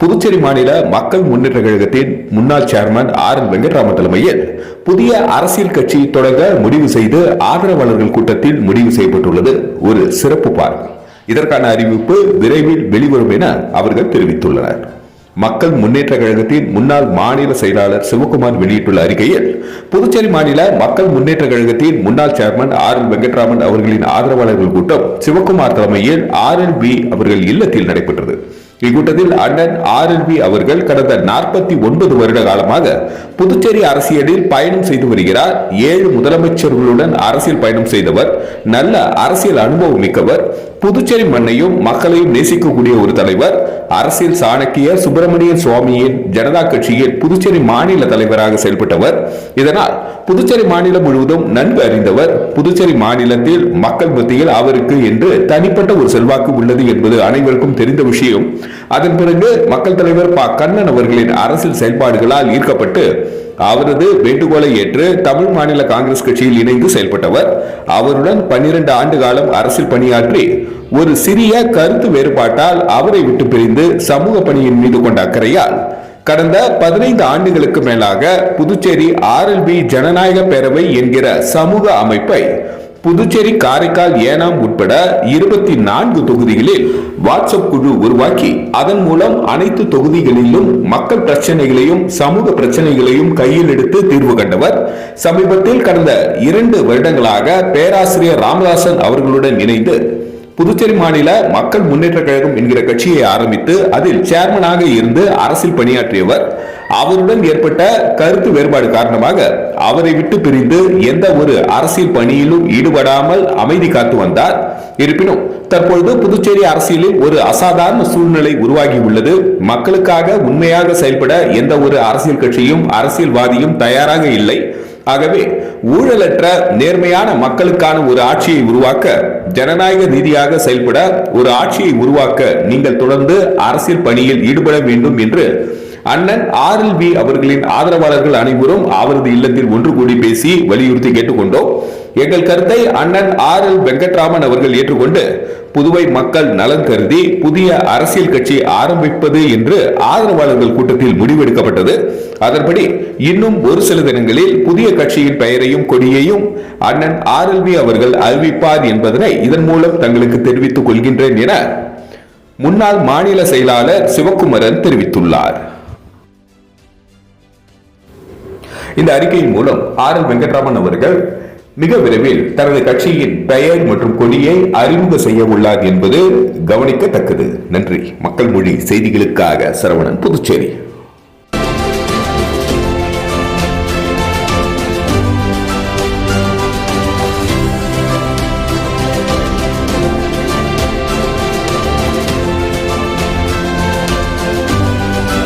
புதுச்சேரி மாநில மக்கள் முன்னேற்ற கழகத்தின் முன்னாள் சேர்மன் ஆர் என் வெங்கட்ராமன் தலைமையில் புதிய அரசியல் கட்சி தொடங்க முடிவு செய்து ஆதரவாளர்கள் கூட்டத்தில் முடிவு செய்யப்பட்டுள்ளது. ஒரு சிறப்பு பார்வை. இதற்கான அறிவிப்பு விரைவில் வெளிவரும் என அவர்கள் தெரிவித்துள்ளனர். மக்கள் முன்னேற்ற கழகத்தின் முன்னாள் மாநில செயலாளர் சிவகுமார் வெளியிட்டுள்ள அறிக்கையில் புதுச்சேரி மாநில மக்கள் முன்னேற்ற கழகத்தின் முன்னாள் சேர்மன் ஆர் எல் வெங்கட்ராமன் அவர்களின் ஆதரவாளர்கள் கூட்டம் சிவகுமார் தலைமையில் ஆர் எல் பி அவர்கள் இல்லத்தில் நடைபெற்றது. இக்கூட்டத்தில் அண்ணன் ஆர் எல் பி அவர்கள் கடந்த நாற்பத்தி ஒன்பது வருட காலமாக புதுச்சேரி அரசியலில் பயணம் செய்து வருகிறார். ஏழு முதலமைச்சர்களுடன் அரசியல் பயணம் செய்தவர் நல்ல அரசியல் அனுபவம் மிக்கவர் புதுச்சேரி மண்ணையும் மக்களையும் நேசிக்கக்கூடிய ஒரு தலைவர் அரசியல் சாணக்கிய சுப்பிரமணியன் சுவாமியின் ஜனதா கட்சியில் புதுச்சேரி மாநில தலைவராக செயல்பட்டவர். இதனால் புதுச்சேரி மாநிலம் முழுவதும் நன்கு அறிந்தவர் புதுச்சேரி மாநிலத்தில் மக்கள் மத்தியில் அவருக்கு என்று தனிப்பட்ட ஒரு செல்வாக்கு உள்ளது என்பது அனைவருக்கும் தெரிந்த விஷயம். அதன் பிறகு மக்கள் தலைவர் ப. கண்ணன் அவர்களின் அரசியல் செயல்பாடுகளால் ஈர்க்கப்பட்டு அவரது வேண்டுகோளை ஏற்று தமிழ் மாநில காங்கிரஸ் கட்சியில் இணைந்து செயல்பட்டவர். அவருடன் பன்னிரண்டு ஆண்டு காலம் அரசியல் பணியாற்றி ஒரு சிறிய கருத்து வேறுபாட்டால் அவரை விட்டு பிரிந்து சமூக பணியின் மீது கொண்ட அக்கறையால் கடந்த பதினைந்து ஆண்டுகளுக்கு மேலாக புதுச்சேரி ஆர்எல்பி ஜனநாயக பேரவை என்கிற சமூக அமைப்பை புதுச்சேரி காரைக்கால் ஏனாம் உட்பட இருபத்தி நான்கு தொகுதிகளில் வாட்ஸ்அப் குழு உருவாக்கி அதன் மூலம் அனைத்து தொகுதிகளிலும் மக்கள் பிரச்சனைகளையும் சமூக பிரச்சனைகளையும் கையில் எடுத்து தீர்வு கண்டவர். சமீபத்தில் கடந்த இரண்டு வருடங்களாக பேராசிரியர் ராமதாசன் அவர்களுடன் இணைந்து புதுச்சேரி மாநில மக்கள் முன்னேற்ற கழகம் என்கிற கட்சியை ஆரம்பித்து அதில் சேர்மனாக இருந்து அரசில் பணியாற்றியவர். அவருடன் ஏற்பட்ட கருத்து வேறுபாடு காரணமாக அவரை விட்டு பிரிந்து எந்த ஒரு அரசியல் பணியிலும் ஈடுபடாமல் அமைதி காத்து வந்தார். இருப்பினும் தற்பொழுது புதுச்சேரி அரசியலில் ஒரு அசாதாரண சூழ்நிலை உருவாகி உள்ளது. மக்களுக்காக உண்மையாக செயல்பட எந்த ஒரு அரசியல் கட்சியும் அரசியல்வாதியும் தயாராக இல்லை. ஆகவே ஊழலற்ற நேர்மையான மக்களுக்கான ஒரு ஆட்சியை உருவாக்க ஜனநாயக ரீதியாக செயல்பட ஒரு ஆட்சியை உருவாக்க நீங்கள் தொடர்ந்து அரசியல் பணியில் ஈடுபட வேண்டும் என்று அண்ணன் ஆர் எல் பி அவர்களின் ஆதரவாளர்கள் அனைவரும் அவரது இல்லத்தில் ஒன்று கூடி பேசி வலியுறுத்தி கேட்டுக்கொண்டோம். எங்கள் கருத்தை அண்ணன் ஆர் எல் வெங்கட்ராமன் அவர்கள் ஏற்றுக்கொண்டு புதுவை மக்கள் நலன் கருதி புதிய அரசியல் கட்சி ஆரம்பிப்பது என்று ஆதரவாளர்கள் கூட்டத்தில் முடிவெடுக்கப்பட்டது. அதன்படி இன்னும் ஒரு சில தினங்களில் புதிய கட்சியின் பெயரையும் கொடியையும் அண்ணன் ஆர் எல் அவர்கள் அறிவிப்பார் என்பதனை இதன் மூலம் தங்களுக்கு தெரிவித்துக் கொள்கின்றேன் என முன்னாள் மாநில செயலாளர் சிவக்குமரன் தெரிவித்துள்ளார். இந்த அறிக்கையின் மூலம் ஆர் எல் வெங்கட்ராமன் அவர்கள் மிக விரைவில் தனது கட்சியின் பெயர் மற்றும் கொடியை அறிமுக செய்ய உள்ளார் என்பது கவனிக்கத்தக்கது. நன்றி. மக்கள் மொழி செய்திகளுக்காக சரவணன் புதுச்சேரி.